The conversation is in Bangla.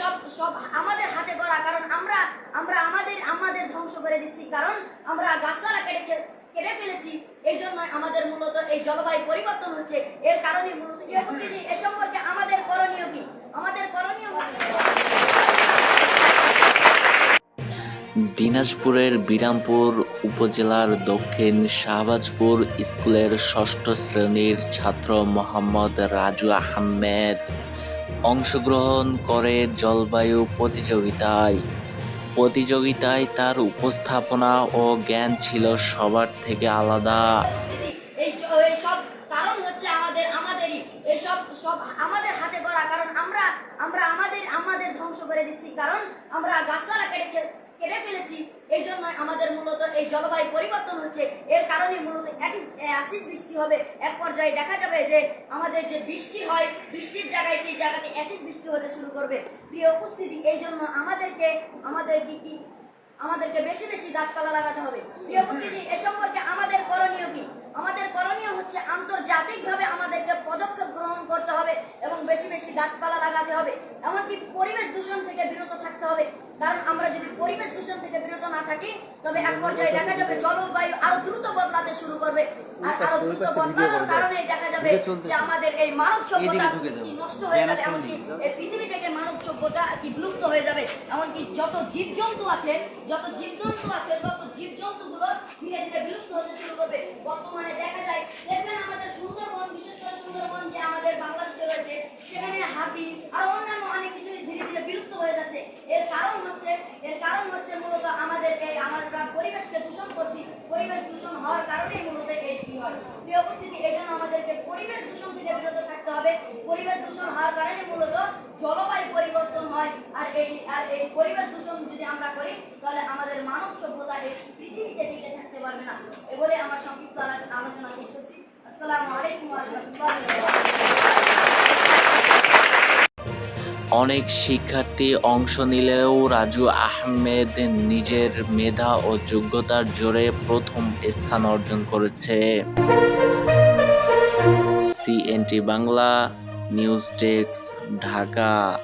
সব সব আমাদের হাতে করা কারণ আমরা আমরা আমাদের আমাদের ধ্বংস করে দিচ্ছি। কারণ আমরা গাছপালা কেটে কেটে ফেলেছি, এই জন্য আমাদের মূলত এই জলবায়ু পরিবর্তন হচ্ছে। এর কারণে মূলত এ সম্পর্কে আমাদের করণীয় কি? আমাদের করণীয় হচ্ছে দিনাজপুরের বিরামপুর উপজেলার দক্ষিণ শাহবাজপুর স্কুলের ষষ্ঠ শ্রেণির ছাত্র মোহাম্মদ রাজু আহমেদ অংশগ্রহণ করে জলবায়ু প্রতিযোগিতায়। প্রতিযোগিতায় তার উপস্থাপনা ও জ্ঞান ছিল সবার থেকে আলাদা। আমরা আমাদের আমাদের ধ্বংস করে দিচ্ছি। কারণ আমরা কেটে ফেলেছি। এই জন্য আমাদের মূলত এই জলবায়ু পরিবর্তন হচ্ছে। এর কারণে মূলত অ্যাসিড বৃষ্টি হবে। এক পর্যায়ে দেখা যাবে যে আমাদের যে বৃষ্টি হয়, বৃষ্টির জায়গায় সেই জায়গাতে অ্যাসিড বৃষ্টি হতে শুরু করবে। প্রিয় উপস্থিতি, এই জন্য আমাদেরকে আমাদের কি কি, আমাদেরকে বেশি বেশি গাছপালা লাগাতে হবে। প্রিয় উপস্থিতি, এ সম্পর্কে আমাদের করণীয় কি? আমাদের করণীয় হচ্ছে আন্তর্জাতিকভাবে আমাদেরকে পদক্ষেপ গ্রহণ করতে হবে এবং বেশি বেশি গাছপালা লাগাতে হবে। এমনকি পরিবেশ দূষণ থেকে বিরত থাকতে হবে। কারণ আমরা যদি পরিবেশ দূষণ থেকে বিরত না থাকি তবে এক পর্যায়ে দেখা যাবে জলবায়ু আরও দ্রুত বদলাতে শুরু করবে। আর আরও দ্রুত বদলানোর কারণে দেখা যাবে যে আমাদের এই মানব সভ্যতা কি নষ্ট হয়ে যাবে এমনকি এই পৃথিবী থেকে মানব সভ্যতা কি বিলুপ্ত হয়ে যাবে। এমনকি যত জীবজন্তু আছে যত জীবজন্তু আছে তত জীবজন্তু গুলো ধীরে ধীরে বিলুপ্ত হতে শুরু করবে বর্তমানে দেখা যায় দেখবেন আমাদের সুন্দরবন বিশেষ করে সুন্দরবন যে আমাদের বাংলাদেশে রয়েছে সেখানে হাতি আর অন্যান্য অনেক কিছু ধীরে ধীরে বিলুপ্ত হয়ে যাচ্ছে এর কারণ হচ্ছে এর কারণ হচ্ছে মূলত আমাদের এই আমরা পরিবেশকে দূষণ করছি, পরিবেশ দূষণ হওয়ার কারণে মূলত এই কি হয়? প্রিয় এই জন্য আমাদেরকে পরিবেশ দূষণ থেকে বিরত থাকতে হবে। পরিবেশ দূষণ হওয়ার কারণে মূলত জলবায়ু পরিবর্তন হয় আর এই আর এই পরিবেশ দূষণ যদি আমরা করি, তাহলে আমাদের মানব সভ্যতা এই পৃথিবীতে টিকে থাকতে পারবে না। এ বলে আমার সংক্ষিপ্ত অনেক শিক্ষার্থী অংশ নিলেও রাজু আহমেদ নিজের মেধা ও যোগ্যতার জোরে প্রথম স্থান অর্জন করেছে। CNT Bangla, news desk, Dhaka.